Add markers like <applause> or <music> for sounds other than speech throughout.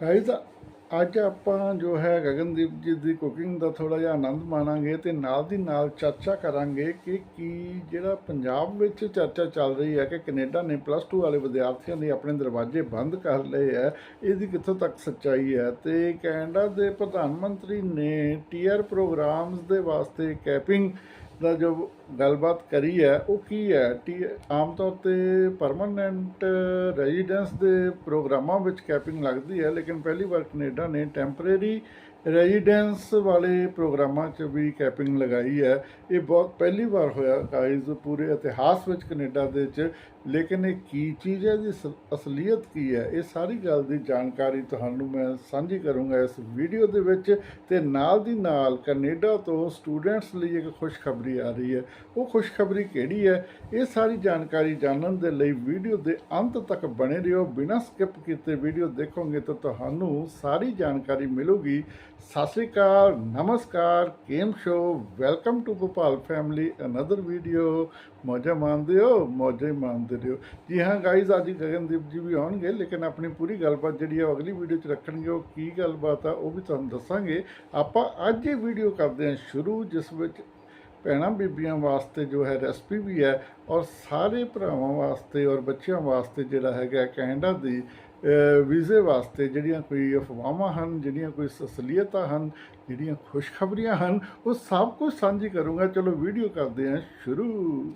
Guys ਅੱਜ ਆਪਾਂ ਜੋ ਹੈ ਗਗਨਦੀਪ ਜੀ ਦੀ ਕੁਕਿੰਗ ਦਾ ਥੋੜਾ ਜਿਹਾ ਆਨੰਦ ਮਾਣਾਂਗੇ ਤੇ ਨਾਲ ਦੀ ਨਾਲ ਚਰਚਾ ਕਰਾਂਗੇ ਕਿ ਕੀ ਜਿਹੜਾ ਪੰਜਾਬ ਵਿੱਚ ਚਰਚਾ ਚੱਲ ਰਹੀ ਹੈ ਕਿ ਕੈਨੇਡਾ ਨੇ ਪਲੱਸ 2 ਵਾਲੇ ਵਿਦਿਆਰਥੀਆਂ ਲਈ ਆਪਣੇ ਦਰਵਾਜ਼ੇ ਬੰਦ ਕਰ ਲਏ ਹੈ, ਇਹਦੀ ਕਿੱਥੋਂ ਤੱਕ ਸੱਚਾਈ ਹੈ ਤੇ ਕੈਨੇਡਾ ਦੇ ਪ੍ਰਧਾਨ ਮੰਤਰੀ ਨੇ ਟੀਆਰ ਪ੍ਰੋਗਰਾਮਸ ਦੇ ਵਾਸਤੇ ਕੈਪਿੰਗ ਦਾ ਜੋ ਗੱਲਬਾਤ ਕਰੀ ਹੈ, ਉਹ ਕੀ ਹੈ? ਟੀ, ਆਮ ਤੌਰ ਤੇ ਪਰਮਨੈਂਟ ਰੈਜ਼ੀਡੈਂਸ ਦੇ ਪ੍ਰੋਗਰਾਮਾਂ ਵਿੱਚ ਕੈਪਿੰਗ ਲੱਗਦੀ ਹੈ, ਲੇਕਿਨ ਪਹਿਲੀ ਵਾਰ ਕੈਨੇਡਾ ਨੇ ਟੈਂਪਰੇਰੀ ਰੈਜ਼ੀਡੈਂਸ ਵਾਲੇ ਪ੍ਰੋਗਰਾਮਾਂ 'ਚ ਵੀ ਕੈਪਿੰਗ ਲਗਾਈ ਹੈ। ਇਹ ਬਹੁਤ ਪਹਿਲੀ ਵਾਰ ਹੋਇਆ ਗਾਇਜ਼ ਪੂਰੇ ਇਤਿਹਾਸ ਵਿੱਚ ਕੈਨੇਡਾ ਦੇ ਵਿੱਚ ਲੇਕਿਨ ਇਹ ਕੀ ਚੀਜ਼ ਹੈ ਦੀ ਅਸਲੀਅਤ ਕੀ ਹੈ? ਇਹ ਸਾਰੀ ਗੱਲ ਦੀ ਜਾਣਕਾਰੀ ਤੁਹਾਨੂੰ ਮੈਂ ਸਾਂਝੀ ਕਰੂੰਗਾ ਇਸ ਵੀਡੀਓ ਦੇ ਵਿੱਚ ਤੇ ਨਾਲ ਦੀ ਨਾਲ ਕੈਨੇਡਾ ਤੋਂ ਸਟੂਡੈਂਟਸ ਲਈ ਇੱਕ ਖੁਸ਼ਖਬਰੀ ਆ ਰਹੀ ਹੈ। ਉਹ ਖੁਸ਼ਖਬਰੀ ਕਿਹੜੀ ਹੈ? ਇਹ ਸਾਰੀ ਜਾਣਕਾਰੀ ਜਾਣਨ ਦੇ ਲਈ ਵੀਡੀਓ ਦੇ ਅੰਤ ਤੱਕ ਬਣੇ ਰਹੋ। ਬਿਨਾਂ ਸਕਿਪ ਕੀਤੇ ਵੀਡੀਓ ਦੇਖੋਗੇ ਤਾਂ ਤੁਹਾਨੂੰ ਸਾਰੀ ਜਾਣਕਾਰੀ ਮਿਲੂਗੀ। ਸਤਿ ਸ੍ਰੀ ਅਕਾਲ, ਨਮਸਕਾਰ, ਕੇਮ show, welcome to Bhopal family another video ਮੌਜਾ ਮੰਨਦੇ ਹੋ? ਮੌਜਾ ਹੀ ਮੰਨਦੇ ਰਹੋ। ਜੀ ਹਾਂ ਗਾਈਜ਼ ਅੱਜ ਗਗਨਦੀਪ ਜੀ ਵੀ ਆਉਣਗੇ, ਲੇਕਿਨ ਆਪਣੀ ਪੂਰੀ ਗੱਲਬਾਤ ਜਿਹੜੀ ਆ ਉਹ ਅਗਲੀ ਵੀਡੀਓ 'ਚ ਰੱਖਣਗੇ। ਉਹ ਕੀ ਗੱਲਬਾਤ ਆ ਉਹ ਵੀ ਤੁਹਾਨੂੰ ਦੱਸਾਂਗੇ। ਆਪਾਂ ਅੱਜ ਹੀ ਵੀਡੀਓ ਕਰਦੇ ਹਾਂ ਸ਼ੁਰੂ, ਜਿਸ ਵਿੱਚ ਭੈਣਾਂ ਬੀਬੀਆਂ ਵਾਸਤੇ ਜੋ ਹੈ ਰੈਸਪੀ ਵੀ ਹੈ ਔਰ ਸਾਰੇ ਭਰਾਵਾਂ ਵਾਸਤੇ ਔਰ ਬੱਚਿਆਂ ਵਾਸਤੇ ਜਿਹੜਾ ਹੈਗਾ ਕੈਨੇਡਾ ਦੀ ਵੀਜ਼ੇ ਵਾਸਤੇ ਜਿਹੜੀਆਂ ਕੋਈ ਅਫਵਾਹਾਂ ਹਨ, ਜਿਹੜੀਆਂ ਕੋਈ ਅਸਲੀਅਤਾਂ ਹਨ, ਜਿਹੜੀਆਂ ਖੁਸ਼ਖਬਰੀਆਂ ਹਨ, ਉਹ ਸਭ ਕੁਝ ਸਾਂਝੀ ਕਰੂੰਗਾ। ਚਲੋ ਵੀਡੀਓ ਕਰਦੇ ਹਾਂ ਸ਼ੁਰੂ।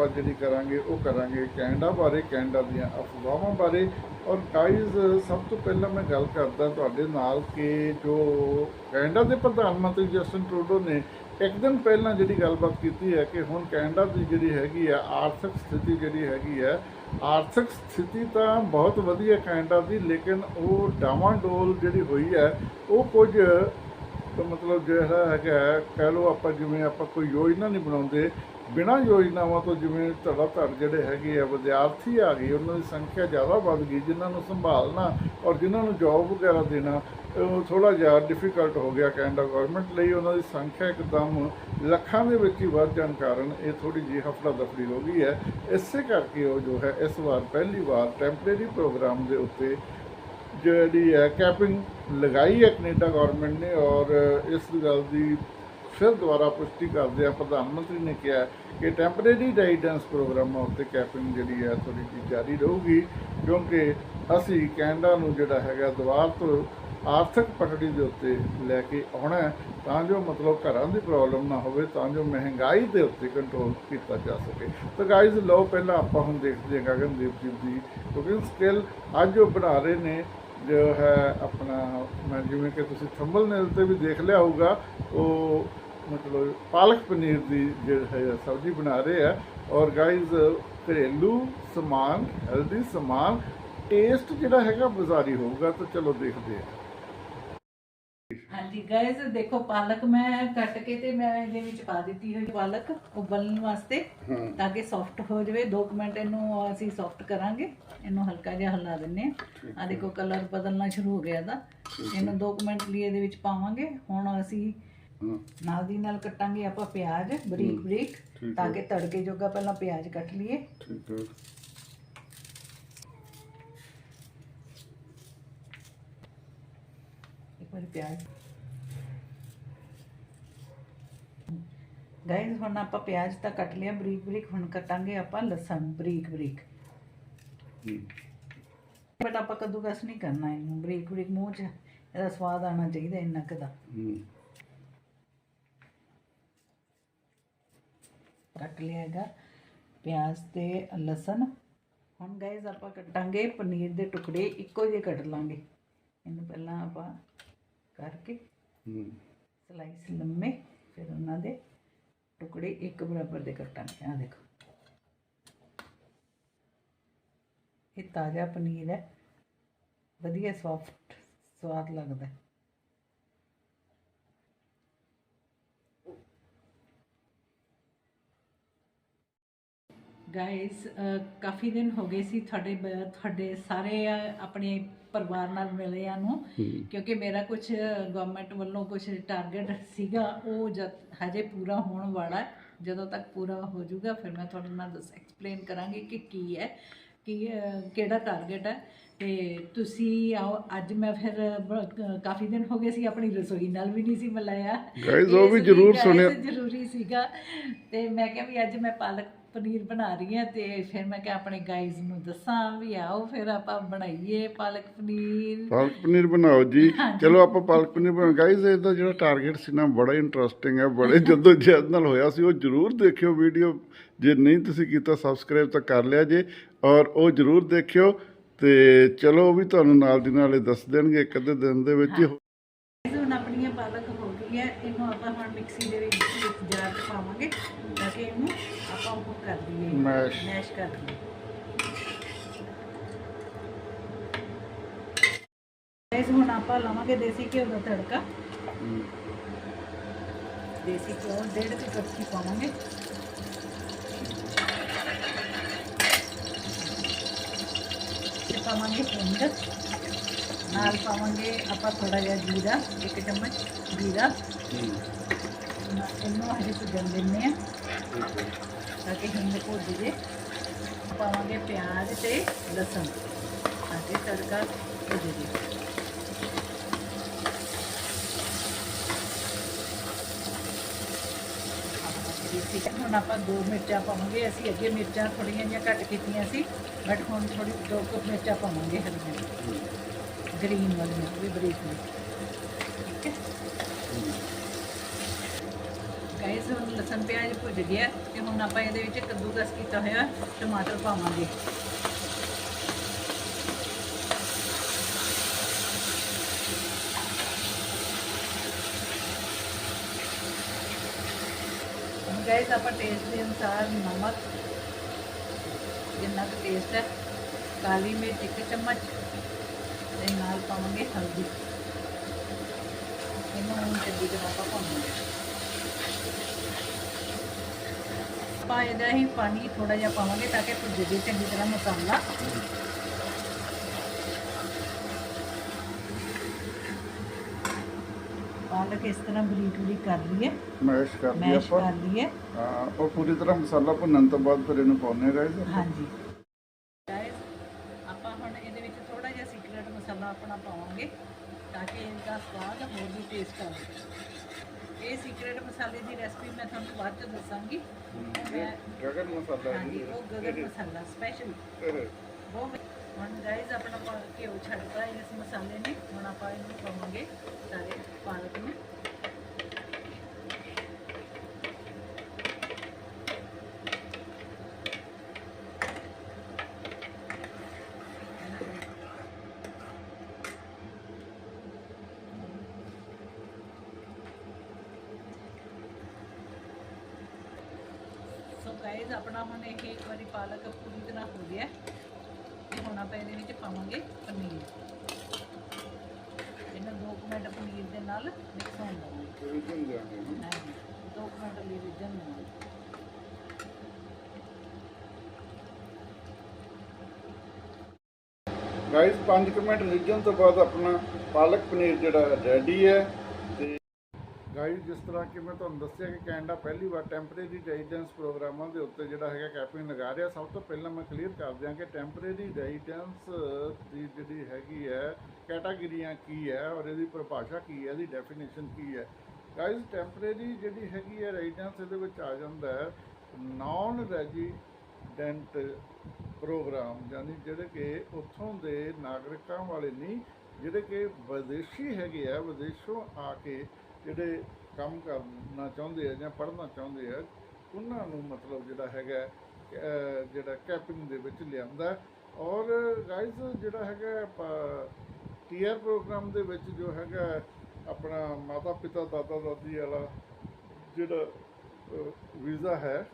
ਆਪਾਂ ਜਿਹੜੀ ਕਰਾਂਗੇ, ਉਹ ਕਰਾਂਗੇ ਕੈਨੇਡਾ ਬਾਰੇ, ਕੈਨੇਡਾ ਦੀਆਂ ਅਫਵਾਹਾਂ ਬਾਰੇ। ਔਰ ਗਾਈਜ਼ ਸਭ ਤੋਂ ਪਹਿਲਾਂ ਮੈਂ ਗੱਲ ਕਰਦਾ ਤੁਹਾਡੇ ਨਾਲ ਕਿ ਜੋ ਕੈਨੇਡਾ ਦੇ ਪ੍ਰਧਾਨ ਮੰਤਰੀ ਜਸਟਨ ਟਰੂਡੋ ਨੇ ਇੱਕ ਦਿਨ ਪਹਿਲਾਂ ਜਿਹੜੀ ਗੱਲਬਾਤ ਕੀਤੀ ਹੈ ਕਿ ਹੁਣ ਕੈਨੇਡਾ ਦੀ ਜਿਹੜੀ ਹੈਗੀ ਆ ਆਰਥਿਕ ਸਥਿਤੀ ਜਿਹੜੀ ਹੈਗੀ ਹੈ, ਆਰਥਿਕ ਸਥਿਤੀ ਤਾਂ ਬਹੁਤ ਵਧੀਆ ਕੈਨੇਡਾ ਦੀ, ਲੇਕਿਨ ਉਹ ਡਾਵਾਂਡੋਲ ਜਿਹੜੀ ਹੋਈ ਹੈ, ਉਹ ਕੁਝ ਤਾਂ ਮਤਲਬ ਜਿਹੜਾ ਹੈਗਾ ਕਹਿ ਲਓ ਆਪਾਂ ਜਿਵੇਂ ਆਪਾਂ ਕੋਈ ਯੋਜਨਾ ਨਹੀਂ ਬਣਾਉਂਦੇ, ਬਿਨਾਂ ਯੋਜਨਾਵਾਂ ਤੋਂ ਜਿਵੇਂ ਧੜਾ ਧੜ ਜਿਹੜੇ ਹੈਗੇ ਆ, ਵਿਦਿਆਰਥੀ ਆ ਗਏ, ਉਹਨਾਂ ਦੀ ਸੰਖਿਆ ਜ਼ਿਆਦਾ ਵੱਧ ਗਈ, ਜਿਨ੍ਹਾਂ ਨੂੰ ਸੰਭਾਲਣਾ ਔਰ ਜਿਨ੍ਹਾਂ ਨੂੰ ਜੌਬ ਵਗੈਰਾ ਦੇਣਾ ਉਹ ਥੋੜਾ ਜਿਹਾ ਡਿਫਿਕਲਟ ਹੋ ਗਿਆ ਕੈਨੇਡਾ ਗਵਰਨਮੈਂਟ ਲਈ, ਉਹਨਾਂ ਦੀ ਸੰਖਿਆ ਇੱਕਦਮ ਲੱਖਾਂ ਦੇ ਵਿੱਚ ਹੀ ਵੱਧ ਜਾਣ ਕਾਰਨ ਇਹ ਥੋੜੀ ਜਿਹੀ ਹਫੜਾ ਦਫੜੀ ਹੋ ਗਈ ਹੈ। ਇਸੇ ਕਰਕੇ ਉਹ ਜੋ ਹੈ, ਇਸ ਵਾਰ ਪਹਿਲੀ ਵਾਰ ਟੈਂਪਰੇਰੀ ਪ੍ਰੋਗਰਾਮ ਦੇ ਉੱਤੇ ਜਿਹੜੀ ਹੈ ਕੈਪਿੰਗ ਲਗਾਈ ਹੈ ਕੈਨੇਡਾ ਗਵਰਨਮੈਂਟ ਨੇ ਔਰ ਇਸ ਗੱਲ ਦੀ ਫਿਰ ਦੁਬਾਰਾ ਪੁਸ਼ਟੀ ਕਰਦੇ ਆ ਪ੍ਰਧਾਨ ਮੰਤਰੀ ਨੇ ਕਿਹਾ ਕਿ ਟੈਂਪਰੇਰੀ ਗਾਈਡੈਂਸ ਪ੍ਰੋਗਰਾਮਾਂ ਉੱਤੇ ਕੈਪਿੰਗ ਜਿਹੜੀ ਹੈ ਥੋੜੀ ਜਿਹੀ ਜਾਰੀ ਰਹੂਗੀ, ਕਿਉਂਕਿ ਅਸੀਂ ਕੈਨੇਡਾ ਨੂੰ ਜਿਹੜਾ ਹੈਗਾ ਦੁਬਾਰ ਤੋਂ ਆਰਥਿਕ ਪਟੜੀ ਦੇ ਉੱਤੇ ਲੈ ਕੇ ਆਉਣਾ ਤਾਂ ਜੋ ਮਤਲਬ ਘਰਾਂ ਦੀ ਪ੍ਰੋਬਲਮ ਨਾ ਹੋਵੇ, ਤਾਂ ਜੋ ਮਹਿੰਗਾਈ ਦੇ ਉੱਤੇ ਕੰਟਰੋਲ ਕੀਤਾ ਜਾ ਸਕੇ। ਤਾਂ ਗਾਇਜ਼ ਲਓ, ਪਹਿਲਾਂ ਆਪਾਂ ਹੁਣ ਦੇਖਦੇ ਹਾਂ ਗਗਨਦੀਪ ਜੀ ਦੀ ਕੁਕਿੰਗ ਸਕਿੱਲ ਅੱਜ ਉਹ ਬਣਾ ਰਹੇ ਨੇ। ਜੋ ਹੈ ਆਪਣਾ, ਮੈਂ ਜਿਵੇਂ ਕਿ ਤੁਸੀਂ ਥੰਬਨੇਲ ਤੇ ਵੀ ਦੇਖ ਲਿਆ ਹੋਊਗਾ, ਉਹ ਮਤਲਬ ਪਾਲਕ ਪਨੀਰ ਦੀ ਜਿਹੜਾ ਹੈ, ਸਬਜ਼ੀ ਬਣਾ ਰਹੇ ਆ। ਔਰ ਗਾਇਜ਼ ਘਰੇਲੂ ਸਮਾਨ ਹੈਲਦੀ ਸਮਾਨ ਟੇਸਟ ਜਿਹੜਾ ਹੈਗਾ, ਬਾਜ਼ਾਰੀ ਹੋਊਗਾ, ਤਾਂ ਚਲੋ ਦੇਖਦੇ ਆ। ਹਾਂਜੀ ਗਾਇਸ ਦੇਖੋ ਪਾਲਕ ਮੈਂ ਕੱਟ ਕੇ ਤੇ ਮੈਂ ਇਹਦੇ ਵਿੱਚ ਪਾ ਦਿੱਤੀ ਹੋਈ ਪਾਲਕ ਉਬਲਣ ਵਾਸਤੇ ਤਾਂ ਕਿ ਸੌਫਟ ਹੋ ਜਾਵੇ। 2 ਮਿੰਟ ਇਹਨੂੰ ਅਸੀਂ ਸੌਫਟ ਕਰਾਂਗੇ। ਇਹਨੂੰ ਹਲਕਾ ਜਿਹਾ ਹਿਲਾ ਦਿੰਨੇ ਆ ਆ ਦੇਖੋ ਕਲਰ ਬਦਲਣਾ ਸ਼ੁਰੂ ਹੋ ਗਿਆ ਦਾ ਇਹਨੂੰ 2 ਮਿੰਟ ਲਈ ਇਹਦੇ ਵਿੱਚ ਪਾਵਾਂਗੇ। ਹੁਣ ਅਸੀਂ ਨਾਲ ਦੀ ਨਾਲ ਕੱਟਾਂਗੇ ਆਪਾਂ ਪਿਆਜ਼ ਬਰੀਕ ਬਰੀਕ ਤਾਂ ਕਿ ਤੜਕੇ ਜੋਗਾ ਪਹਿਲਾਂ ਪਿਆਜ਼ ਕੱਟ ਲਈਏ। ਠੀਕ ਹੈ। ਇੱਕ ਵਾਰੀ ਪਿਆਜ਼ ਗਾਇਸ ਹੁਣ ਆਪਾਂ ਪਿਆਜ਼ ਤਾਂ ਕੱਟ ਲਿਆ ਬਰੀਕ ਬਰੀਕ ਹੁਣ ਕੱਟਾਂਗੇ ਆਪਾਂ ਲਸਣ ਬਰੀਕ ਬਰੀਕ। ਬਟ ਆਪਾਂ ਕੱਦੂਕਸ ਨਹੀਂ ਕਰਨਾ ਇਹਨੂੰ ਬਰੀਕ ਬਰੀਕ ਮੂੰਹ 'ਚ ਇਹਦਾ ਸਵਾਦ ਆਉਣਾ ਚਾਹੀਦਾ ਇੰਨਾ ਕੁ ਦਾ। ਕੱਟ ਲਿਆ ਹੈਗਾ ਪਿਆਜ਼ ਤੇ ਲਸਣ। ਹੁਣ ਗਾਇਜ਼ ਆਪਾਂ ਕੱਟਾਂਗੇ ਪਨੀਰ ਦੇ ਟੁਕੜੇ ਇੱਕੋ ਜਿਹੇ ਕੱਟ ਲਾਂਗੇ। ਇਹਨੂੰ ਪਹਿਲਾਂ ਆਪਾਂ ਕਰਕੇ ਹੂੰ। ਸਲਾਈਸ ਲੰਮੇ ਫਿਰ ਉਹਨਾਂ ਦੇ ਟੁਕੜੇ ਇੱਕ ਬਰਾਬਰ ਦੇ ਕੱਟਾਂਗੇ ਆ ਦੇਖੋ। ਇਹ ਤਾਜ਼ਾ ਪਨੀਰ ਹੈ। ਵਧੀਆ ਸੌਫਟ ਸਵਾਦ ਲੱਗਦਾ ਹੈ ਗਾਇਸ ਕਾਫੀ ਦਿਨ ਹੋ ਗਏ ਸੀ ਤੁਹਾਡੇ ਤੁਹਾਡੇ ਸਾਰੇ ਆਪਣੇ ਪਰਿਵਾਰ ਨਾਲ ਮਿਲਿਆਂ ਨੂੰ ਕਿਉਂਕਿ ਮੇਰਾ ਕੁਝ ਗਵਰਨਮੈਂਟ ਵੱਲੋਂ ਕੁਝ ਟਾਰਗੇਟ ਸੀਗਾ ਉਹ ਜਦ ਹਜੇ ਪੂਰਾ ਹੋਣ ਵਾਲਾ ਜਦੋਂ ਤੱਕ ਪੂਰਾ ਹੋ ਜਾਊਗਾ ਫਿਰ ਮੈਂ ਤੁਹਾਡੇ ਨਾਲ ਦੱਸ ਐਕਸਪਲੇਨ ਕਰਾਂਗੀ ਕਿ ਕੀ ਹੈ ਕੀ ਕਿਹੜਾ ਟਾਰਗੇਟ ਹੈ ਤੇ ਤੁਸੀਂ ਆਓ ਅੱਜ ਮੈਂ ਫਿਰ ਕਾਫੀ ਦਿਨ ਹੋ ਗਏ ਸੀ ਆਪਣੀ ਰਸੋਈ ਨਾਲ ਵੀ ਨਹੀਂ ਸੀ ਮਿਲਾਇਆ Guys, ਉਹ ਵੀ ਜ਼ਰੂਰ ਸੁਣਿਆ। ਜ਼ਰੂਰੀ ਸੀਗਾ ਤੇ ਮੈਂ ਕਿਹਾ ਵੀ ਅੱਜ ਮੈਂ ਪਾਲਕ ਪਨੀਰ ਬਣਾ ਰਹੀ ਹਾਂ ਤੇ ਫਿਰ ਮੈਂ ਕਿਹਾ ਆਪਣੇ ਗਾਈਜ਼ ਨੂੰ ਦੱਸਾਂ ਵੀ ਆਓ ਫਿਰ ਆਪਾਂ ਬਣਾਈਏ ਪਾਲਕ ਪਨੀਰ। ਪਾਲਕ ਪਨੀਰ ਬਣਾਓ ਜੀ। ਚਲੋ ਆਪਾਂ ਪਾਲਕ ਪਨੀਰ ਬਣਾ ਗਾਇਜ਼ ਇਹਦਾ ਜਿਹੜਾ ਟਾਰਗੇਟ ਸੀ ਨਾ ਬੜਾ ਇੰਟਰਸਟਿੰਗ ਹੈ। ਬੜੇ <laughs> ਜਦੋਂ ਜਹਿਦ ਨਾਲ ਹੋਇਆ ਸੀ ਉਹ ਜਰੂਰ ਦੇਖਿਓ ਵੀਡੀਓ ਜੇ ਨਹੀਂ ਤੁਸੀਂ ਕੀਤਾ ਸਬਸਕ੍ਰਾਈਬ ਤਾਂ ਕਰ ਲਿਆ ਜੇ। ਔਰ ਉਹ ਜਰੂਰ ਦੇਖਿਓ। ਤੇ ਚਲੋ ਉਹ ਵੀ ਤੁਹਾਨੂੰ ਨਾਲ ਦੀ ਨਾਲ ਦੱਸ ਦੇਣਗੇ ਇੱਕ ਅੱਧੇ ਦਿਨ ਦੇ ਵਿੱਚ ਹੀ Guys, ਹੁਣ ਆਪਣੀਆਂ ਪਾਲਕ ਹੋ ਗਈ ਹੈ ਇਹਨੂੰ ਆਪਾਂ ਹੁਣ ਮਿਕਸੀ ਦੇ ਵਿੱਚ ਜਾਰ ਪਾਵਾਂਗੇ ਤਾਂ ਕਿ ਇਹਨੂੰ ਆਪਾਂ ਉਹ ਕਰ ਦਈਏ Mash. ਮੈਸ਼ ਕਰ ਦਈਏ ਗਾਇਸ ਹੁਣ ਆਪਾਂ ਲਾਵਾਂਗੇ ਦੇਸੀ ਘਿਓ ਦਾ ਤੜਕਾ। ਦੇਸੀ ਘਿਓ ਡੇਢ ਕੁ ਕੜਛੀ ਪਾਵਾਂਗੇ। ਤੇ ਪਾਵਾਂਗੇ ਹਿੰਗ ਨਾਲ ਪਾਵਾਂਗੇ ਆਪਾਂ ਥੋੜਾ ਜਿਹਾ ਜੀਰਾ ਇੱਕ ਚਮਚ ਜੀਰਾ। ਨਾ- ਇਹਨੂੰ ਹਜੇ ਭੁੱਜਣ ਦਿੰਦੇ ਆ ਤਾਂ ਕਿ ਹਿੰਗ ਭੁੱਜ ਜੇ ਪਾਵਾਂਗੇ ਪਿਆਜ਼ ਤੇ ਲਸਣ ਤਾਂ ਕਿ ਤੜਕਾ ਭੁੱਜ ਜੇ ਠੀਕ ਹੈ ਹੁਣ ਆਪਾਂ ਦੋ ਮਿਰਚਾਂ ਪਾਵਾਂਗੇ ਅਸੀਂ ਅੱਗੇ ਮਿਰਚਾਂ ਥੋੜੀਆਂ ਜਿਹੀਆਂ ਘੱਟ ਕੀਤੀਆਂ ਸੀ ਬਟ ਹੁਣ ਥੋੜੀ ਦੋ ਕੁ ਮਿਰਚਾਂ ਪਾਵਾਂਗੇ ਹਰੀਆਂ ਗ੍ਰੀਨ ਵਾਲੀਆਂ ਉਹ ਵੀ ਬਰੀਕ ਬਰੀਕ ਠੀਕ ਹੈ ਗਾਇਸ ਹੁਣ ਲਸਣ ਪਿਆਜ਼ ਭੁੱਜ ਗਿਆ ਤੇ ਹੁਣ ਆਪਾਂ ਇਹਦੇ ਵਿੱਚ ਕੱਦੂਕਸ ਕੀਤਾ ਹੋਇਆ ਟਮਾਟਰ ਪਾਵਾਂਗੇ। ਗਾਇਸ ਆਪਾਂ ਟੇਸਟ ਦੇ ਅਨੁਸਾਰ ਨਮਕ, ਜਿੰਨਾ ਕੁ ਟੇਸਟ ਹੈ, ਕਾਲੀ ਮਿਰਚ ਇੱਕ ਚਮਚ, ਤੇ ਨਾਲ ਪਾਵਾਂਗੇ ਹਲਦੀ। ਇਹਨੂੰ ਹੁਣ ਚੰਗੀ ਤਰ੍ਹਾਂ ਆਪਾਂ ਆਪਾਂ ਇਹਦਾ ਹੀ ਪਾਣੀ ਥੋੜਾ ਜਿਹਾ ਪਾਵਾਂਗੇ ਤਾਂ ਕਿ ਭੁੱਜ ਜੇ ਚੰਗੀ ਤਰ੍ਹਾਂ ਮਸਾਲਾ। ਪਾਲਕ ਇਸ ਤਰ੍ਹਾਂ ਬਰੀਕ ਬਰੀਕ ਕਰ ਲਈਏ। ਮੈਸ਼ ਕਰ ਲਈ ਮੈਸ਼ ਕਰ ਲਈਏ। ਹਾਂ ਉਹ ਪੂਰੀ ਤਰ੍ਹਾਂ ਮਸਾਲਾ ਭੁੰਨਣ ਤੋਂ ਬਾਅਦ ਫਿਰ ਇਹਨੂੰ ਪਾਉਣੇ ਗਾਇਜ਼ ਹਾਂਜੀ। ਗਾਇਸ ਆਪਾਂ ਹੁਣ ਇਹਦੇ ਵਿੱਚ ਥੋੜਾ ਜਿਹਾ ਸੀਕ੍ਰੇਟ ਮਸਾਲਾ ਆਪਣਾ ਪਾਵਾਂਗੇ ਤਾਂ ਕਿ ਇਹਦਾ ਸਵਾਦ ਹੋਰ ਵੀ ਟੇਸਟ ਆਵੇ। ਸੀਕ੍ਰੇਟ ਮਸਾਲੇ ਦੀ ਰੈਸਪੀ ਮੈਂ ਤੁਹਾਨੂੰ ਬਾਅਦ ਚ ਦੱਸਾਂਗੀ। ਮੈਂ ਗਗਨ ਮਸਾਲਾ ਹਾਂਜੀ ਉਹ ਗਗਨ ਮਸਾਲਾ ਸਪੈਸ਼ਲ ਮੈਂ- ਹੁਣ ਗਾਇਸ ਆਪਣਾ ਘਿਓ ਛੱਡਤਾ ਇਸ ਮਸਾਲੇ ਨੇ। ਹੁਣ ਆਪਾਂ ਇਹਨੂੰ ਪਾਵਾਂਗੇ ਸਾਰੇ ਪਾਲਕ ਨੂੰ ਸੋ ਗਾਇਸ ਹੁਣ ਇਹ ਇੱਕ ਵਾਰੀ ਪਾਲਕ ਪੂਰੀ ਤਰ੍ਹਾਂ ਹੋ ਗਿਆ। ਤੇ ਹੁਣ ਆਪਾਂ ਇਹਦੇ ਵਿੱਚ ਪਾਵਾਂਗੇ ਪਨੀਰ। ਇਹਨਾਂ ਦੋ ਮਿੰਟ ਪਨੀਰ ਦੇ ਨਾਲ ਮਿਕਸ ਹੋਣ ਦਵਾਂਗੇ ਹਾਂਜੀ ਦੋ ਮਿੰਟ ਲਈ ਰਿੱਝਣ ਦਵਾਂਗੇ ਗਾਇਸ 5 ਮਿੰਟ ਰਿੱਝਣ ਤੋਂ ਬਾਅਦ ਆਪਣਾ ਪਾਲਕ ਪਨੀਰ ਜਿਹੜਾ ਰੈਡੀ ਹੈ। ਗਾਇਸ ਜਿਸ ਤਰ੍ਹਾਂ ਕਿ ਮੈਂ ਤੁਹਾਨੂੰ ਦੱਸਿਆ ਕਿ ਕੈਨੇਡਾ ਪਹਿਲੀ ਵਾਰ ਟੈਂਪਰੇਰੀ ਰੈਜ਼ੀਡੈਂਸ ਪ੍ਰੋਗਰਾਮਾਂ ਦੇ ਉੱਤੇ ਜਿਹੜਾ ਹੈਗਾ ਕੈਂਪੇਨ ਲਗਾ ਰਿਹਾ। ਸਭ ਤੋਂ ਪਹਿਲਾਂ ਮੈਂ ਕਲੀਅਰ ਕਰ ਦਿਆਂ ਕਿ ਟੈਂਪਰੇਰੀ ਰੈਜ਼ੀਡੈਂਸ ਦੀ ਜਿਹੜੀ ਹੈਗੀ ਹੈ ਕੈਟਾਗਰੀਆਂ ਕੀ ਹੈ ਔਰ ਇਹਦੀ ਪਰਿਭਾਸ਼ਾ ਕੀ ਹੈ, ਇਹਦੀ ਡੈਫੀਨੇਸ਼ਨ ਕੀ ਹੈ। ਗਾਇਸ ਟੈਂਪਰੇਰੀ ਜਿਹੜੀ ਹੈਗੀ ਹੈ ਰੈਜ਼ੀਡੈਂਸ ਇਹਦੇ ਵਿੱਚ ਆ ਜਾਂਦਾ ਹੈ ਨਾਨ ਰੈਜ਼ੀਡੈਂਟ ਪ੍ਰੋਗਰਾਮ ਯਾਨੀ ਜਿਹੜੇ ਕਿ ਉੱਥੋਂ ਦੇ ਨਾਗਰਿਕਾਂ ਵਾਲੇ ਨਹੀਂ, ਜਿਹੜੇ ਕਿ ਵਿਦੇਸ਼ੀ ਹੈਗੇ ਆ, ਵਿਦੇਸ਼ੋਂ ਆ ਕੇ ਜਿਹੜੇ ਕੰਮ ਕਰਨਾ ਚਾਹੁੰਦੇ ਆ ਜਾਂ ਪੜ੍ਹਨਾ ਚਾਹੁੰਦੇ ਆ, ਉਹਨਾਂ ਨੂੰ ਮਤਲਬ ਜਿਹੜਾ ਹੈਗਾ ਜਿਹੜਾ ਕੈਪਿੰਗ ਦੇ ਵਿੱਚ ਲਿਆਂਦਾ ਔਰ ਗਾਇਜ਼ ਜਿਹੜਾ ਹੈਗਾ ਟੀਆਰ ਪ੍ਰੋਗਰਾਮ ਦੇ ਵਿੱਚ ਜੋ ਹੈਗਾ ਆਪਣਾ ਮਾਤਾ ਪਿਤਾ, ਦਾਦਾ ਦਾਦੀ ਵਾਲਾ ਜਿਹੜਾ ਵੀਜ਼ਾ ਹੈ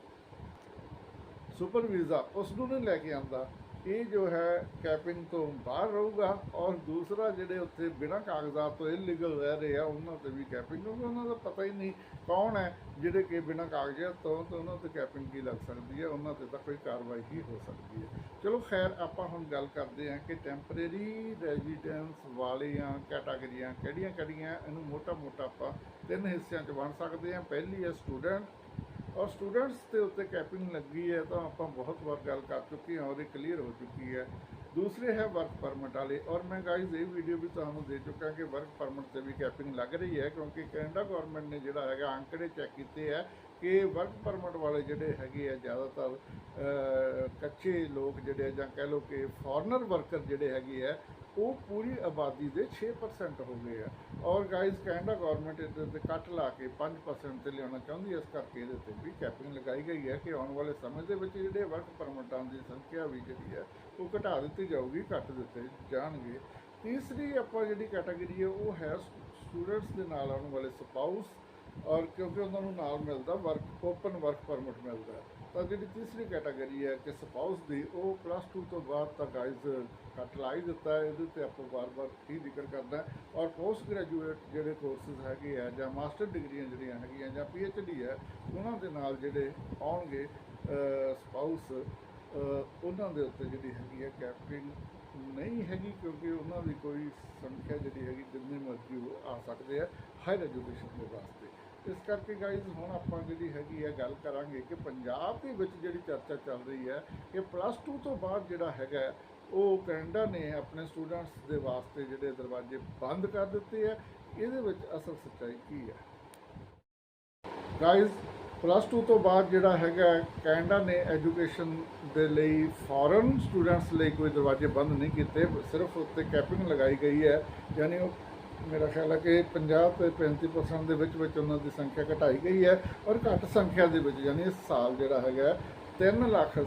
ਸੁਪਰ ਵੀਜ਼ਾ ਉਸ ਨੂੰ ਨਹੀਂ ਲੈ ਕੇ ਆਂਦਾ ਇਹ ਜੋ ਹੈ ਕੈਪਿੰਗ ਤੋਂ ਬਾਹਰ ਰਹੂਗਾ ਔਰ ਦੂਸਰਾ ਜਿਹੜੇ ਉੱਥੇ ਬਿਨਾਂ ਕਾਗਜ਼ਾਤ ਤੋਂ ਇਲੀਗਲ ਰਹਿ ਰਹੇ ਆ, ਉਹਨਾਂ ਤੇ ਵੀ ਕੈਪਿੰਗ ਕਿਉਂਕਿ ਉਹਨਾਂ ਦਾ ਪਤਾ ਹੀ ਨਹੀਂ ਕੌਣ ਹੈ, ਜਿਹੜੇ ਕਿ ਬਿਨਾਂ ਕਾਗਜ਼ਾਤ ਤੋਂ, ਤਾਂ ਉਹਨਾਂ ਤੇ ਕੈਪਿੰਗ ਕੀ ਲੱਗ ਸਕਦੀ ਹੈ? ਉਹਨਾਂ ਤੇ ਤਾਂ ਕੋਈ ਕਾਰਵਾਈ ਹੀ ਹੋ ਸਕਦੀ ਹੈ। ਚਲੋ ਖੈਰ, ਆਪਾਂ ਹੁਣ ਗੱਲ ਕਰਦੇ ਹਾਂ ਕਿ ਟੈਂਪਰੇਰੀ ਰੈਜ਼ੀਡੈਂਸ ਵਾਲੀਆਂ ਕੈਟਾਗਰੀਆਂ ਕਿਹੜੀਆਂ ਕਿਹੜੀਆਂ ਇਹਨੂੰ ਮੋਟਾ ਮੋਟਾ ਆਪਾਂ ਤਿੰਨ ਹਿੱਸਿਆਂ 'ਚ ਵੰਡ ਸਕਦੇ ਹਾਂ। ਪਹਿਲੀ ਹੈ ਸਟੂਡੈਂਟ ਔਰ ਸਟੂਡੈਂਟਸ ਦੇ ਉੱਤੇ ਕੈਪਿੰਗ ਲੱਗੀ ਹੈ ਤਾਂ ਆਪਾਂ ਬਹੁਤ ਵਾਰ ਗੱਲ ਕਰ ਚੁੱਕੇ ਹਾਂ, ਔਰ ਇਹ ਕਲੀਅਰ ਹੋ ਚੁੱਕੀ ਹੈ। ਦੂਸਰੇ ਹੈ ਵਰਕ ਪਰਮਿਟ ਵਾਲੇ, ਔਰ ਮੈਂ ਗਾਈਜ਼ ਇਹ ਵੀਡੀਓ ਵੀ ਤੁਹਾਨੂੰ ਦੇ ਚੁੱਕਾ ਕਿ ਵਰਕ ਪਰਮਿਟ ਤੇ ਵੀ ਕੈਪਿੰਗ ਲੱਗ ਰਹੀ ਹੈ, ਕਿਉਂਕਿ ਕੈਨੇਡਾ ਗਵਰਨਮੈਂਟ ਨੇ ਜਿਹੜਾ ਹੈਗਾ ਅੰਕੜੇ ਚੈੱਕ ਕੀਤੇ ਹੈ ਕਿ ਵਰਕ ਪਰਮਿਟ ਵਾਲੇ ਜਿਹੜੇ ਹੈਗੇ ਆ ਜ਼ਿਆਦਾਤਰ ਕੱਚੇ ਲੋਕ ਜਿਹੜੇ ਆ ਜਾਂ ਕਹਿ ਲਓ ਕਿ ਫੋਰਨਰ ਵਰਕਰ ਜਿਹੜੇ ਹੈਗੇ ਆ ਉਹ ਪੂਰੀ ਆਬਾਦੀ ਦੇ 6% ਹੋ ਗਏ ਆ। ਔਰ ਗਾਈਜ਼ ਕੈਨੇਡਾ ਗਵਰਨਮੈਂਟ ਇਹਦੇ ਤੇ ਕੱਟ ਲਾ ਕੇ 5% ਤੇ ਲਿਆਉਣਾ ਚਾਹੁੰਦੀ ਹੈ ਇਸ ਕਰਕੇ ਇਹਦੇ ਤੇ ਵੀ ਕੈਪਿੰਗ ਲਗਾਈ ਗਈ ਹੈ ਕਿ ਆਉਣ ਵਾਲੇ ਸਮੇਂ ਦੇ ਵਿੱਚ ਜਿਹੜੇ ਵਰਕ ਪਰਮਿਟਾਂ ਦੀ ਸੰਖਿਆ ਵੀ ਜਿਹੜੀ ਹੈ ਉਹ ਘਟਾ ਦਿੱਤੀ ਜਾਊਗੀ, ਘੱਟ ਦਿੱਤੇ ਜਾਣਗੇ। ਤੀਸਰੀ ਆਪਾਂ ਜਿਹੜੀ ਕੈਟਾਗਰੀ ਹੈ ਉਹ ਹੈ ਸਟੂਡੈਂਟਸ ਦੇ ਨਾਲ ਆਉਣ ਵਾਲੇ ਸਪਾਊਸ ਔਰ ਕਿਉਂਕਿ ਉਹਨਾਂ ਨੂੰ ਨਾਲ ਮਿਲਦਾ ਵਰਕ ਓਪਨ ਵਰਕ ਪਰਮਿਟ ਮਿਲਦਾ। ਤਾਂ ਜਿਹੜੀ ਤੀਸਰੀ ਕੈਟਾਗਰੀ ਹੈ ਕਿ ਸਪਾਊਸ ਦੀ, ਉਹ ਪਲੱਸ 2 ਤੋਂ ਬਾਅਦ ਤਾਂ ਗਾਈਜ਼ ਕੱਟ ਲਾ ਹੀ ਦਿੱਤਾ ਹੈ, ਇਹਦੇ ਤੇ ਆਪਾਂ ਵਾਰ-ਵਾਰ ਹੀ ਜ਼ਿਕਰ ਕਰਦਾ ਔਰ ਪੋਸਟ ਗ੍ਰੈਜੂਏਟ ਜਿਹੜੇ ਕੋਰਸਸ ਹੈਗੇ ਆ ਜਾਂ ਮਾਸਟਰ ਡਿਗਰੀਆਂ ਜਿਹੜੀਆਂ ਹੈਗੀਆਂ ਜਾਂ ਡੀ ਹੈ, ਉਹਨਾਂ ਦੇ ਨਾਲ ਜਿਹੜੇ ਆਉਣਗੇ ਸਪਾਊਸ ਉਹਨਾਂ ਦੇ ਉੱਤੇ ਜਿਹੜੀ ਹੈਗੀ ਹੈ ਕੈਪਟਿੰਗ ਨਹੀਂ ਹੈਗੀ ਕਿਉਂਕਿ ਉਹਨਾਂ ਦੀ ਕੋਈ ਸੰਖਿਆ ਜਿਹੜੀ ਹੈਗੀ ਜਿੰਨੇ ਮਰਜ਼ੀ ਉਹ ਆ ਸਕਦੇ ਆ ਹਾਇਰ ਐਜੂਕੇਸ਼ਨ ਦੇ ਵਾਸਤੇ। ਇਸ ਕਰਕੇ ਗਾਈਜ਼ ਹੁਣ ਆਪਾਂ ਜਿਹੜੀ ਹੈਗੀ ਹੈ ਗੱਲ ਕਰਾਂਗੇ ਕਿ ਪੰਜਾਬ ਦੇ ਵਿੱਚ ਜਿਹੜੀ ਚਰਚਾ ਚੱਲ ਰਹੀ ਹੈ ਕਿ ਪਲੱਸ 2 ਤੋਂ ਬਾਅਦ ਜਿਹੜਾ ਹੈਗਾ, ਉਹ ਕੈਨੇਡਾ ਨੇ ਆਪਣੇ ਸਟੂਡੈਂਟਸ ਦੇ ਵਾਸਤੇ ਜਿਹੜੇ ਦਰਵਾਜ਼ੇ ਬੰਦ ਕਰ ਦਿੱਤੇ ਹੈ ਇਹਦੇ ਵਿੱਚ ਅਸਲ ਸੱਚਾਈ ਕੀ ਹੈ? ਗਾਇਜ਼ ਪਲੱਸ 2 ਤੋਂ ਬਾਅਦ ਜਿਹੜਾ ਹੈਗਾ, ਕੈਨੇਡਾ ਨੇ ਐਜੂਕੇਸ਼ਨ ਦੇ ਲਈ ਫੋਰਨ ਸਟੂਡੈਂਟਸ ਲਈ ਕੋਈ ਦਰਵਾਜ਼ੇ ਬੰਦ ਨਹੀਂ ਕੀਤੇ, ਸਿਰਫ ਉੱਤੇ ਕੈਪਿੰਗ ਲਗਾਈ ਗਈ ਹੈ, ਯਾਨੀ ਉਹ ਮੇਰਾ ਖਿਆਲ ਹੈ ਕਿ 50 ਤੇ 35% ਦੇ ਵਿੱਚ ਵਿੱਚ ਉਹਨਾਂ ਦੀ ਸੰਖਿਆ ਘਟਾਈ ਗਈ ਹੈ ਔਰ ਘੱਟ ਸੰਖਿਆ ਦੇ ਵਿੱਚ, ਯਾਨੀ ਇਸ ਸਾਲ ਜਿਹੜਾ ਹੈਗਾ 3 ਲੱਖ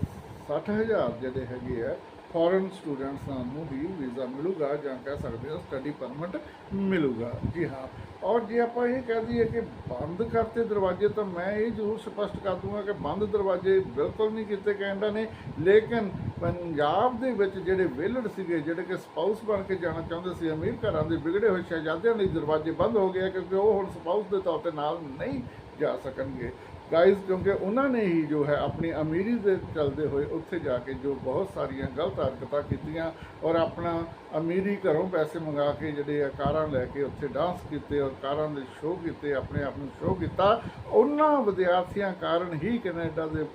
60 ਹਜ਼ਾਰ ਜਿਹੜੇ ਹੈਗੇ ਆ ਫੋਰਨ ਸਟੂਡੈਂਟਸ ਨੂੰ ਹੀ ਵੀਜ਼ਾ ਮਿਲੂਗਾ ਜਾਂ ਕਹਿ ਸਕਦੇ ਹਾਂ ਸਟੱਡੀ ਪਰਮਿਟ ਮਿਲੂਗਾ। ਜੀ ਹਾਂ। ਔਰ ਜੇ ਆਪਾਂ ਇਹ ਕਹਿ ਦਈਏ ਕਿ ਬੰਦ ਕਰਤੇ ਦਰਵਾਜ਼ੇ, ਤਾਂ ਮੈਂ ਇਹ ਜ਼ਰੂਰ ਸਪਸ਼ਟ ਕਰ ਦੂੰਗਾ ਕਿ ਬੰਦ ਦਰਵਾਜ਼ੇ ਬਿਲਕੁਲ ਨਹੀਂ ਕੀਤੇ ਕੈਨੇਡਾ ਨੇ। ਲੇਕਿਨ ਪੰਜਾਬ ਦੇ ਵਿੱਚ ਜਿਹੜੇ ਵਿਹਲੜ ਸੀਗੇ, ਜਿਹੜੇ ਕਿ ਸਪਾਊਸ ਬਣ ਕੇ ਜਾਣਾ ਚਾਹੁੰਦੇ ਸੀ, ਅਮੀਰ ਘਰਾਂ ਦੇ ਵਿਗੜੇ ਹੋਏ ਸ਼ਹਿਜ਼ਾਦਿਆਂ ਲਈ ਦਰਵਾਜ਼ੇ ਬੰਦ ਹੋ ਗਏ ਕਿਉਂਕਿ ਉਹ ਹੁਣ ਸਪਾਊਸ ਦੇ ਤੌਰ ਤੇ ਨਾਲ ਨਹੀਂ ਜਾ ਸਕਣਗੇ। ਗਾਇਜ਼ ਕਿਉਂਕਿ ਉਹਨਾਂ ਨੇ ਹੀ ਜੋ ਹੈ ਆਪਣੀ ਅਮੀਰੀ ਦੇ ਚਲਦੇ ਹੋਏ ਉੱਥੇ ਜਾ ਕੇ ਜੋ ਬਹੁਤ ਸਾਰੀਆਂ ਗਲਤ ਹਰਕਤਾਂ ਕੀਤੀਆਂ ਔਰ ਆਪਣਾ ਅਮੀਰੀ ਘਰੋਂ ਪੈਸੇ ਮੰਗਾ ਕੇ ਜਿਹੜੇ ਆ ਕਾਰਾਂ ਲੈ ਕੇ ਉੱਥੇ ਡਾਂਸ ਕੀਤੇ ਔਰ ਕਾਰਾਂ ਦੇ ਸ਼ੋਅ ਕੀਤੇ, ਆਪਣੇ ਆਪ ਨੂੰ ਸ਼ੋਅ ਕੀਤਾ, ਉਹਨਾਂ ਵਿਦਿਆਰਥੀਆਂ ਕਾਰਨ ਹੀ ਕੈਨੇਡਾ ਦੇ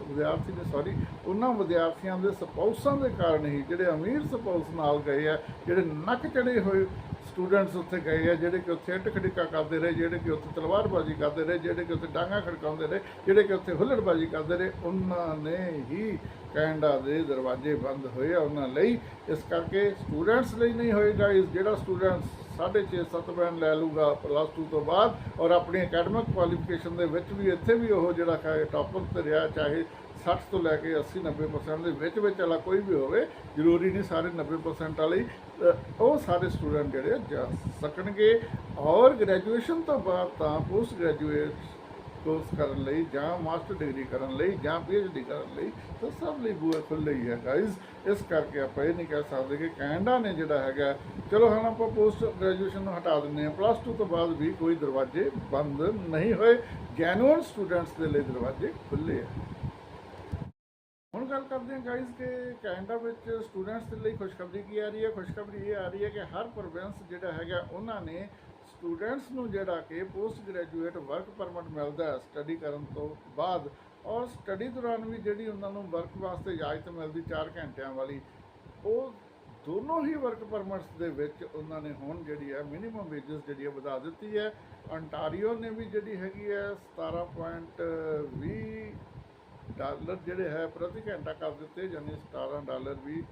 ਵਿਦਿਆਰਥੀ ਨੇ ਸੌਰੀ ਉਹਨਾਂ ਵਿਦਿਆਰਥੀਆਂ ਦੇ ਸਪਾਊਸਾਂ ਦੇ ਕਾਰਨ ਹੀ ਜਿਹੜੇ ਅਮੀਰ ਸਪਾਊਸ ਨਾਲ ਗਏ ਆ, ਜਿਹੜੇ ਨੱਕ ਚੜੇ ਹੋਏ ਸਟੂਡੈਂਟਸ ਉੱਥੇ ਗਏ ਆ, ਜਿਹੜੇ ਕਿ ਉੱਥੇ ਇੱਟ ਖੜਿਕਾ ਕਰਦੇ ਰਹੇ, ਜਿਹੜੇ ਕਿ ਉੱਥੇ ਤਲਵਾਰਬਾਜ਼ੀ ਕਰਦੇ ਰਹੇ, ਜਿਹੜੇ ਕਿ ਉੱਥੇ ਡਾਂਗਾ ਖੜਕਾਉਂਦੇ ਰਹੇ, ਜਿਹੜੇ ਕਿ ਉੱਥੇ ਹੁੱਲੜਬਾਜ਼ੀ ਕਰਦੇ ਰਹੇ, ਉਹਨਾਂ ਨੇ ਹੀ ਕੈਨੇਡਾ ਦੇ ਦਰਵਾਜ਼ੇ ਬੰਦ ਹੋਏ ਆ ਉਹਨਾਂ ਲਈ। ਇਸ ਕਰਕੇ ਸਟੂਡੈਂਟਸ ਲਈ ਨਹੀਂ ਹੋਏਗਾ ਇਸ ਜਿਹੜਾ ਸਟੂਡੈਂਟਸ ਸਾਢੇ ਛੇ, ਸੱਤ ਬੈਂਡ ਲੈ ਲੂਗਾ ਪਲੱਸ 2 ਤੋਂ ਬਾਅਦ, ਔਰ ਆਪਣੀ ਅਕੈਡਮਿਕ ਕੁਆਲੀਫਿਕੇਸ਼ਨ ਦੇ ਵਿੱਚ ਵੀ ਇੱਥੇ ਵੀ ਉਹ ਜਿਹੜਾ ਹੈ ਟੌਪਰ ਤੇ ਰਿਹਾ, ਚਾਹੇ 60 ਤੋਂ ਲੈ ਕੇ 80 90% ਦੇ ਵਿੱਚ ਵਿੱਚ ਵਾਲਾ ਕੋਈ ਵੀ ਹੋਵੇ, ਜ਼ਰੂਰੀ ਨਹੀਂ ਸਾਰੇ 90% ਵਾਲੇ ਉਹ ਸਾਰੇ ਸਟੂਡੈਂਟ ਜਿਹੜੇ ਆ ਜਾ ਸਕਣਗੇ ਔਰ ਗ੍ਰੈਜੂਏਸ਼ਨ ਤੋਂ ਬਾਅਦ ਤਾਂ ਪੋਸਟ ਗ੍ਰੈਜੂਏਟ ਕੋਰਸ ਕਰਨ ਲਈ ਜਾਂ ਮਾਸਟਰ ਡਿਗਰੀ ਕਰਨ ਲਈ ਜਾਂ ਡੀ ਕਰਨ ਲਈ ਤਾਂ ਸਭ ਲਈ ਬੂਹੇ ਖੁੱਲ੍ਹੇ ਹੀ ਹੈ ਗਾਇਜ਼ ਇਸ ਕਰਕੇ ਆਪਾਂ ਇਹ ਨਹੀਂ ਕਹਿ ਸਕਦੇ ਕਿ ਕੈਨੇਡਾ ਨੇ ਜਿਹੜਾ ਹੈਗਾ, ਚਲੋ ਹੁਣ ਆਪਾਂ ਪੋਸਟ ਗ੍ਰੈਜੂਏਸ਼ਨ ਨੂੰ ਹਟਾ ਦਿੰਦੇ ਹਾਂ। ਪਲੱਸ 2 ਤੋਂ ਬਾਅਦ ਵੀ ਕੋਈ ਦਰਵਾਜ਼ੇ ਬੰਦ ਨਹੀਂ ਹੋਏ। ਜੈਨੂਅਨ ਸਟੂਡੈਂਟਸ ਦੇ ਲਈ ਦਰਵਾਜ਼ੇ ਖੁੱਲ੍ਹੇ ਆ। ਹੁਣ ਗੱਲ ਕਰਦੇ ਹਾਂ ਗਾਇਜ਼ ਕਿ ਕੈਨੇਡਾ ਵਿੱਚ ਸਟੂਡੈਂਟਸ ਦੇ ਲਈ ਖੁਸ਼ਖਬਰੀ ਕੀ ਆ ਰਹੀ ਹੈ? ਖੁਸ਼ਖਬਰੀ ਇਹ ਆ ਰਹੀ ਹੈ ਕਿ ਹਰ ਪ੍ਰੋਵਿੰਸ ਜਿਹੜਾ ਹੈਗਾ ਉਹਨਾਂ ਨੇ ਸਟੂਡੈਂਟਸ ਨੂੰ ਜਿਹੜਾ ਕਿ ਪੋਸਟ ਗ੍ਰੈਜੂਏਟ ਵਰਕ ਪਰਮਿਟ ਮਿਲਦਾ ਹੈ ਸਟੱਡੀ ਕਰਨ ਤੋਂ ਬਾਅਦ ਔਰ ਸਟੱਡੀ ਦੌਰਾਨ ਵੀ ਜਿਹੜੀ ਉਹਨਾਂ ਨੂੰ ਵਰਕ ਵਾਸਤੇ ਇਜਾਜ਼ਤ ਮਿਲਦੀ 4 ਘੰਟਿਆਂ ਵਾਲੀ, ਉਹ ਦੋਨੋਂ ਹੀ ਵਰਕ ਪਰਮਿਟਸ ਦੇ ਵਿੱਚ ਉਹਨਾਂ ਨੇ ਹੁਣ ਜਿਹੜੀ ਹੈ ਮਿਨੀਮਮ ਵੇਜਸ ਜਿਹੜੀ ਹੈ ਵਧਾ ਦਿੱਤੀ ਹੈ। ਅੰਟਾਰੀਓ ਨੇ ਵੀ ਜਿਹੜੀ ਹੈਗੀ ਹੈ 17.20 ਡਾਲਰ ਜਿਹੜੇ ਹੈ ਪ੍ਰਤੀ ਘੰਟਾ ਕਰ ਦਿੱਤੇ ਯਾਨੀ 17 ਡਾਲਰ ਵੀ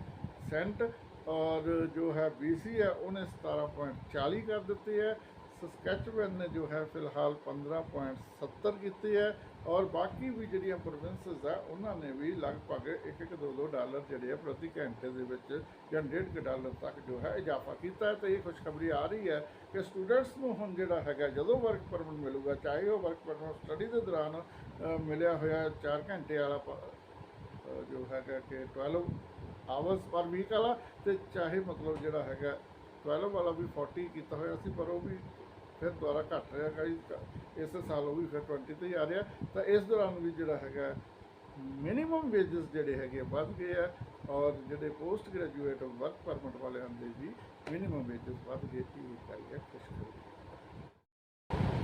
ਸੈਂਟ। ਔਰ ਜੋ ਹੈ BC ਹੈ, ਉਹਨੇ 17.40 ਕਰ ਦਿੱਤੀ ਹੈ। ਸਸਕੈਚੁਅਨ ਨੇ ਜੋ ਹੈ ਫਿਲਹਾਲ 15.70 ਕੀਤੀ ਹੈ। ਔਰ ਬਾਕੀ ਵੀ ਜਿਹੜੀਆਂ ਪ੍ਰੋਵਿੰਸਸ ਆ, ਉਹਨਾਂ ਨੇ ਵੀ ਲਗਭਗ 1-1 2-2 ਡਾਲਰ ਜਿਹੜੇ ਆ ਪ੍ਰਤੀ ਘੰਟੇ ਦੇ ਵਿੱਚ ਜਾਂ 1.5 ਡਾਲਰ ਤੱਕ ਜੋ ਹੈ ਇਜ਼ਾਫਾ ਕੀਤਾ ਹੈ। ਤੇ ਇਹ ਖੁਸ਼ਖਬਰੀ ਆ ਰਹੀ ਹੈ ਕਿ ਸਟੂਡੈਂਟਸ ਨੂੰ ਹੁਣ ਜਿਹੜਾ ਹੈਗਾ, ਜਦੋਂ ਵਰਕ ਪਰਮਿਟ ਮਿਲੂਗਾ, ਚਾਹੇ ਉਹ ਵਰਕ ਪਰਮਿਟ ਸਟੱਡੀ ਦੇ ਦੌਰਾਨ ਮਿਲਿਆ ਹੋਇਆ 4 ਘੰਟੇ ਵਾਲਾ ਜੋ ਹੈਗਾ ਕਿ 12 ਆਵਰਸ ਪਰ ਵੀਕ ਵਾਲਾ, ਤੇ ਚਾਹੇ ਮਤਲਬ ਜਿਹੜਾ ਹੈਗਾ 12 ਵਾਲਾ ਵੀ 40 ਕੀਤਾ ਹੋਇਆ ਸੀ, ਪਰ ਉਹ ਵੀ ਫਿਰ ਦੁਬਾਰਾ ਘਟ ਰਿਹਾ ਗਾਈਸ ਇਸ ਸਾਲ ਉਹ ਵੀ ਫਿਰ 20 ਤੇ ਹੀ ਆ ਰਿਹਾ। ਤਾਂ ਇਸ ਦੌਰਾਨ ਵੀ ਜਿਹੜਾ ਹੈਗਾ ਮਿਨੀਮਮ ਵੇਜਸ ਜਿਹੜੇ ਹੈਗੇ ਵੱਧ ਗਏ ਆ। ਔਰ ਜਿਹੜੇ ਪੋਸਟ ਗ੍ਰੈਜੂਏਟ ਵਰਕ ਪਰਮਿਟ ਵਾਲਿਆਂ ਦੇ ਵੀ ਮਿਨੀਮਮ ਵੇਜਸ ਵੱਧ ਗਏ। ਇਹ ਇੱਕ ਆਈ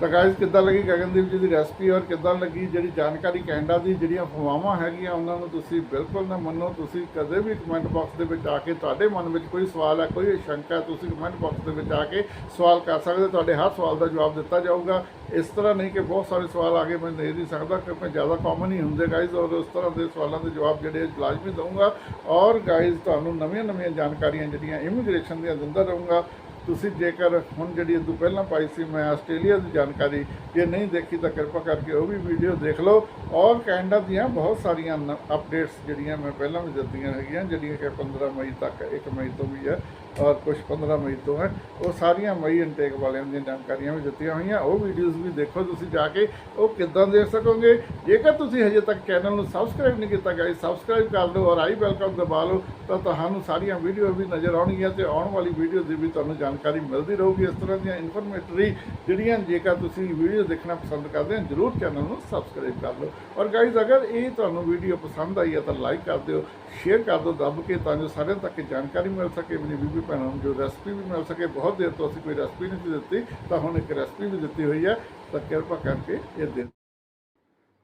ਤਾਂ ਗਾਇਸ ਕਿੱਦਾਂ ਲੱਗੀ ਗਗਨਦੀਪ ਜੀ ਦੀ ਰੈਸਪੀ ਔਰ ਕਿੱਦਾਂ ਲੱਗੀ ਜਿਹੜੀ ਜਾਣਕਾਰੀ ਕੈਨੇਡਾ ਦੀ ਜਿਹੜੀਆਂ ਫਵਾਵਾਂ ਹੈਗੀਆਂ ਉਹਨਾਂ ਨੂੰ ਤੁਸੀਂ ਬਿਲਕੁਲ ਨਾ ਮੰਨੋ, ਤੁਸੀਂ ਕਦੇ ਵੀ ਕਮੈਂਟ ਬਾਕਸ ਦੇ ਵਿੱਚ ਆ ਕੇ ਤੁਹਾਡੇ ਮਨ ਵਿੱਚ ਕੋਈ ਸਵਾਲ ਹੈ, ਕੋਈ ਸ਼ੰਕਾ ਹੈ, ਤੁਸੀਂ ਕਮੈਂਟ ਬਾਕਸ ਦੇ ਵਿੱਚ ਆ ਕੇ ਸਵਾਲ ਕਰ ਸਕਦੇ ਹੋ। ਤੁਹਾਡੇ ਹਰ ਸਵਾਲ ਦਾ ਜਵਾਬ ਦਿੱਤਾ ਜਾਊਗਾ ਇਸ ਤਰ੍ਹਾਂ ਨਹੀਂ ਕਿ ਬਹੁਤ ਸਾਰੇ ਸਵਾਲ ਆ ਗਏ, ਮੈਂ ਦੇ ਨਹੀਂ ਸਕਦਾ ਕਿਉਂਕਿ ਜ਼ਿਆਦਾ ਕਾਮਨ ਹੀ ਹੁੰਦੇ ਗਾਇਸ ਔਰ ਉਸ ਤਰ੍ਹਾਂ ਦੇ ਸਵਾਲਾਂ ਦੇ ਜਵਾਬ ਜਿਹੜੇ ਲਾਜ਼ਮੀ ਦਊਂਗਾ ਔਰ ਗਾਇਸ ਤੁਹਾਨੂੰ ਨਵੀਆਂ ਨਵੀਆਂ ਜਾਣਕਾਰੀਆਂ ਜਿਹੜੀਆਂ ਇਮੀਗ੍ਰੇਸ਼ਨ ਦੀਆਂ ਦਿੰਦਾ ਰਹੂੰਗਾ ਤੁਸੀਂ ਜੇਕਰ ਹੁਣ ਜਿਹੜੀ ਇਹ ਤੋਂ ਪਹਿਲਾਂ ਪਾਈ ਸੀ, ਮੈਂ ਆਸਟ੍ਰੇਲੀਆ ਦੀ ਜਾਣਕਾਰੀ, ਜੇ ਨਹੀਂ ਦੇਖੀ ਤਾਂ ਕਿਰਪਾ ਕਰਕੇ ਉਹ ਵੀ ਵੀਡੀਓ ਦੇਖ ਲਓ। ਔਰ ਕੈਨੇਡਾ ਦੀਆਂ ਬਹੁਤ ਸਾਰੀਆਂ ਅਪਡੇਟਸ ਜਿਹੜੀਆਂ ਮੈਂ ਪਹਿਲਾਂ ਵੀ ਦਿੱਤੀਆਂ ਹੈਗੀਆਂ, ਜਿਹੜੀਆਂ ਕਿ 15 ਮਈ ਤੱਕ 1 ਮਈ ਤੋਂ ਵੀ ਹੈ। ਔਰ ਕੁਝ 15 ਮਈ ਤੋਂ ਹੈ। ਉਹ ਸਾਰੀਆਂ ਮਈ ਇਨਟੇਕ ਵਾਲਿਆਂ ਦੀਆਂ ਜਾਣਕਾਰੀਆਂ ਵੀ ਦਿੱਤੀਆਂ ਹੋਈਆਂ। ਉਹ ਵੀਡੀਓਜ਼ ਵੀ ਦੇਖੋ ਤੁਸੀਂ ਜਾ ਕੇ। ਉਹ ਕਿੱਦਾਂ ਦੇਖ ਸਕੋਗੇ? ਜੇਕਰ ਤੁਸੀਂ ਹਜੇ ਤੱਕ ਚੈਨਲ ਨੂੰ ਸਬਸਕ੍ਰਾਈਬ ਨਹੀਂ ਕੀਤਾ ਗਾਇਸ ਸਬਸਕ੍ਰਾਈਬ ਕਰ ਲਓ ਔਰ ਆਈ ਬੈਲਕਮ ਦਬਾ ਲਓ, ਤਾਂ ਤੁਹਾਨੂੰ ਸਾਰੀਆਂ ਵੀਡੀਓ ਵੀ ਨਜ਼ਰ ਆਉਣਗੀਆਂ ਤੇ ਆਉਣ ਵਾਲੀ ਵੀਡੀਓ ਦੀ ਵੀ ਤੁਹਾਨੂੰ ਜਾਣਕਾਰੀ ਮਿਲਦੀ ਰਹੂਗੀ। ਇਸ ਤਰ੍ਹਾਂ ਦੀਆਂ ਇਨਫੋਰਮੇਟਰੀ ਜਿਹੜੀਆਂ ਜੇਕਰ ਤੁਸੀਂ ਵੀਡੀਓ ਦੇਖਣਾ ਪਸੰਦ ਕਰਦੇ ਹੋ, ਜਰੂਰ ਚੈਨਲ ਨੂੰ ਸਬਸਕ੍ਰਾਈਬ ਕਰ ਲਓ। ਔਰ ਗਾਇਸ ਅਗਰ ਇਹ ਤੁਹਾਨੂੰ ਵੀਡੀਓ ਪਸੰਦ ਆਈ ਹੈ ਤਾਂ ਲਾਈਕ ਕਰ ਦਿਓ ਸ਼ੇਅਰ ਕਰ ਦਿਓ, ਦੱਬ ਕੇ ਤਾਂ ਜੋ ਸਾਰਿਆਂ ਤੱਕ ਜਾਣਕਾਰੀ ਮਿਲ ਸਕੇ। ਮੇਰੀ ਵੀਡੀਓ ਬੀਬੀ ਭੈਣਾਂ ਨੂੰ ਜੋ ਰੈਸਪੀ ਵੀ ਮਿਲ ਸਕੇ, ਬਹੁਤ ਦੇਰ ਤੋਂ ਅਸੀਂ ਕੋਈ ਰੈਸਪੀ ਨਹੀਂ ਸੀ ਦਿੱਤੀ, ਤਾਂ ਹੁਣ ਇੱਕ ਰੈਸਪੀ ਵੀ ਦਿੱਤੀ ਹੋਈ ਹੈ, ਤਾਂ ਕਿਰਪਾ ਕਰਕੇ ਇਹ ਦੇ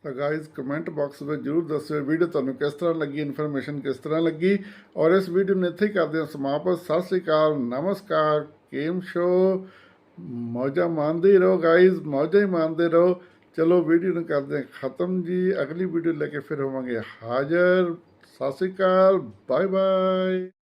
ਤਾਂ ਗਾਇਜ਼ ਕਮੈਂਟ ਬਾਕਸ ਵਿੱਚ ਜਰੂਰ ਦੱਸਿਓ ਵੀਡੀਓ ਤੁਹਾਨੂੰ ਕਿਸ ਤਰ੍ਹਾਂ ਲੱਗੀ ਇਨਫੋਰਮੇਸ਼ਨ ਕਿਸ ਤਰ੍ਹਾਂ ਲੱਗੀ। ਔਰ ਇਸ ਵੀਡੀਓ ਨੂੰ ਇੱਥੇ ਹੀ ਕਰਦੇ ਹਾਂ ਸਮਾਪਤ। ਸਤਿ ਸ੍ਰੀ ਅਕਾਲ, ਨਮਸਕਾਰ, ਕੇਮ ਸ਼ੋ। ਮੌਜਾ ਮਾਣਦੇ ਹੀ ਰਹੋ ਗਾਇਜ਼ ਮੌਜਾ ਹੀ ਮਾਣਦੇ ਰਹੋ। ਚਲੋ ਵੀਡੀਓ ਨੂੰ ਕਰਦੇ ਹਾਂ ਖਤਮ ਜੀ। ਅਗਲੀ ਵੀਡੀਓ ਲੈ ਕੇ ਫਿਰ ਹੋਵਾਂਗੇ ਹਾਜ਼ਰ। ਸਤਿ ਸ੍ਰੀ ਅਕਾਲ ਬਾਏ ਬਾਏ